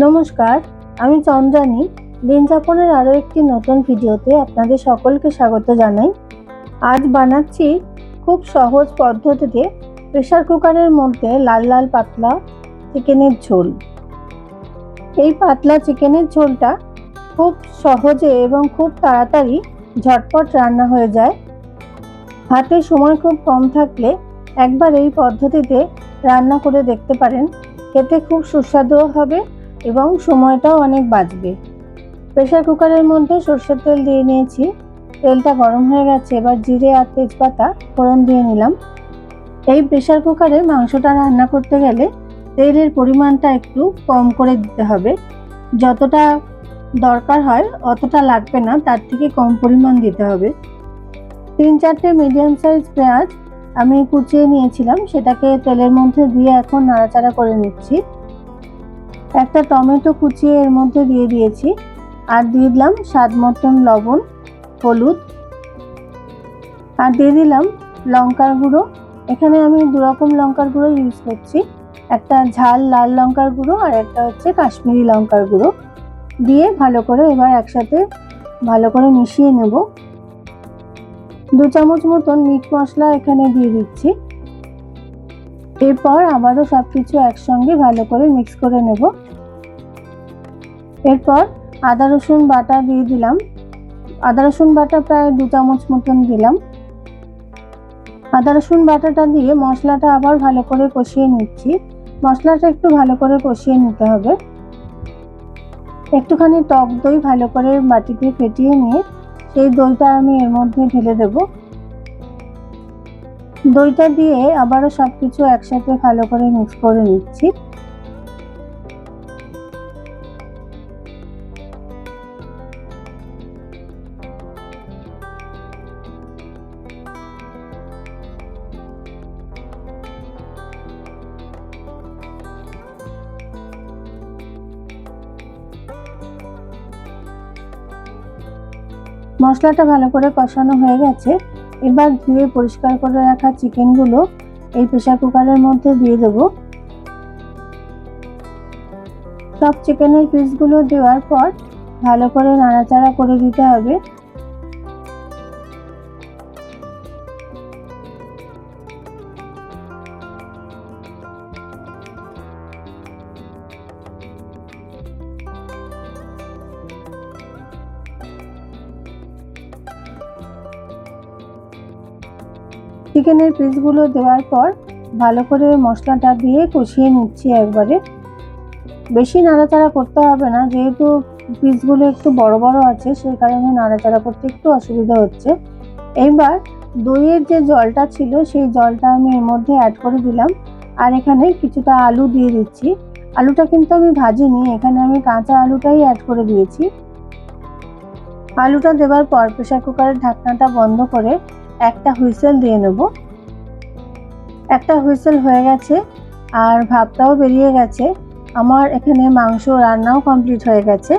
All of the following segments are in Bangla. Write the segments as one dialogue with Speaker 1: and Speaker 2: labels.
Speaker 1: নমস্কার, আমি চন্দ্রানী। দিনযাপনের আরও একটি নতুন ভিডিওতে আপনাদের সকলকে স্বাগত জানাই। আজ বানাচ্ছি খুব সহজ পদ্ধতিতে প্রেসার কুকারের মধ্যে লাল লাল পাতলা চিকেনের ঝোল। এই পাতলা চিকেনের ঝোলটা খুব সহজে এবং খুব তাড়াতাড়ি ঝটপট রান্না হয়ে যায়। হাতে সময় খুব কম থাকলে একবার এই পদ্ধতিতে রান্না করে দেখতে পারেন। খেতে খুব সুস্বাদুও হবে এবং সময়টাও অনেক বাঁচবে। প্রেশার কুকারের মধ্যে সর্ষের তেল দিয়ে নিয়েছি। তেলটা গরম হয়ে গেছে, এবার জিরে আর তেজপাতা ফোড়ন দিয়ে নিলাম। এই প্রেসার কুকারে মাংসটা রান্না করতে গেলে তেলের পরিমাণটা একটু কম করে দিতে হবে। যতটা দরকার হয় অতটা লাগবে না, তার থেকে কম পরিমাণ দিতে হবে। তিন চারটে মিডিয়াম সাইজ পেঁয়াজ আমি কুচিয়ে নিয়েছিলাম, সেটাকে তেলের মধ্যে দিয়ে এখন নাড়াচাড়া করে নিচ্ছি। একটা টমেটো কুচিয়ে এর মধ্যে দিয়ে দিয়েছি। আর দিয়ে দিলাম স্বাদ মতন লবণ, হলুদ। আর দিয়ে দিলাম লঙ্কার গুঁড়ো। এখানে আমি দু রকম লঙ্কার গুঁড়ো ইউজ করছি। একটা ঝাল লাল লঙ্কার গুঁড়ো আর একটা হচ্ছে কাশ্মীরি লঙ্কার গুঁড়ো। দিয়ে ভালো করে এবার একসাথে ভালো করে মিশিয়ে নেব। দু চামচ মতন মিট মশলা এখানে দিয়ে দিচ্ছি। এরপর আবারও সব কিছু একসঙ্গে ভালো করে মিক্স করে নেব। এরপর আদা, রসুন বাটা দিয়ে দিলাম। আদা, রসুন বাটা প্রায় দু চামচ মতন দিলাম। আদা, রসুন বাটাটা দিয়ে মশলাটা আবার ভালো করে কষিয়ে নিচ্ছি। মশলাটা একটু ভালো করে কষিয়ে নিতে হবে। একটুখানি টক দই ভালো করে বাটিতে ফেটিয়ে নিয়ে সেই দইটা আমি এর মধ্যে ঢেলে দেব। দইটা দিয়ে আবারও সব কিছু একসাথে ভালো করে মিক্স করে নিচ্ছি। মশলাটা ভালো করে কষানো হয়ে গেছে। এবার ধুয়ে পরিষ্কার করে রাখা চিকেনগুলো এই প্রেশার কুকারের মধ্যে দিয়ে দেব। সব চিকেনের পিসগুলো দেওয়ার পর ভালো করে নাড়াচাড়া করে দিতে হবে। চিকেনের পিসগুলো দেওয়ার পর ভালো করে মশলাটা দিয়ে কষিয়ে নিচ্ছি একবারে। বেশি নাড়াচাড়া করতে হবে না, যেহেতু পিসগুলো একটু বড় বড় আছে, সেই কারণে নাড়াচাড়া করতে একটু অসুবিধা হচ্ছে। এইবার দইয়ের যে জলটা ছিল, সেই জলটা আমি এর মধ্যে অ্যাড করে দিলাম। আর এখানে কিছুটা আলু দিয়ে দিচ্ছি। আলুটা কিন্তু আমি ভাজিনি, এখানে আমি কাঁচা আলুটাই অ্যাড করে দিয়েছি। আলুটা দেওয়ার পর প্রেসার কুকারের ঢাকনাটা বন্ধ করে একটা হুইসেল দিয়ে নেব। একটা হুইসেল হয়ে গেছে আর ভাবটাও বেরিয়ে গেছে। আমার এখানে মাংস রান্নাও কমপ্লিট হয়ে গেছে।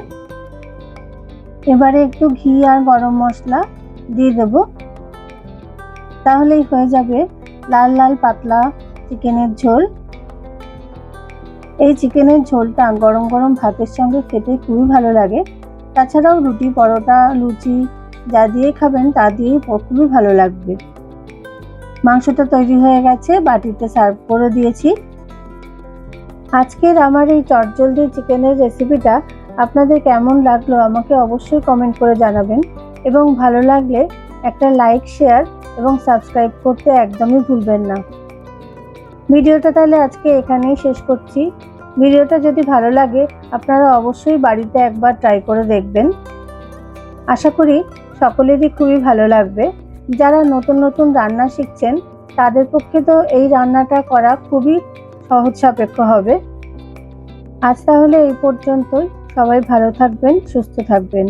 Speaker 1: এবারে একটু ঘি আর গরম মশলা দিয়ে দেব। তাহলেই হয়ে যাবে লাল লাল পাতলা চিকেনের ঝোল। এই চিকেনের ঝোলটা গরম গরম ভাতের সঙ্গে খেতে খুবই ভালো লাগে। তাছাড়াও রুটি, পরোটা, লুচি যা দিয়ে খাবেন তা দিয়েই খুবই ভালো লাগবে। মাংসটা তৈরি হয়ে গেছে, বাটিতে সার্ভ করে দিয়েছি। আজকের আমার এই চটজলদি চিকেনের রেসিপিটা আপনাদের কেমন লাগল আমাকে অবশ্যই কমেন্ট করে জানাবেন। এবং ভালো লাগলে একটা লাইক, শেয়ার এবং সাবস্ক্রাইব করতে একদমই ভুলবেন না। ভিডিওটা তাহলে আজকে এখানেই শেষ করছি। ভিডিওটা যদি ভালো লাগে আপনারা অবশ্যই বাড়িতে একবার ট্রাই করে দেখবেন। আশা করি সকলেরই খুবই ভালো লাগবে। যারা নতুন নতুন রান্না শিখছেন, তাদের পক্ষে তো এই রান্নাটা করা খুবই সহজ সাপেক্ষ হবে। আজ তাহলে এই পর্যন্তই। সবাই ভালো থাকবেন, সুস্থ থাকবেন।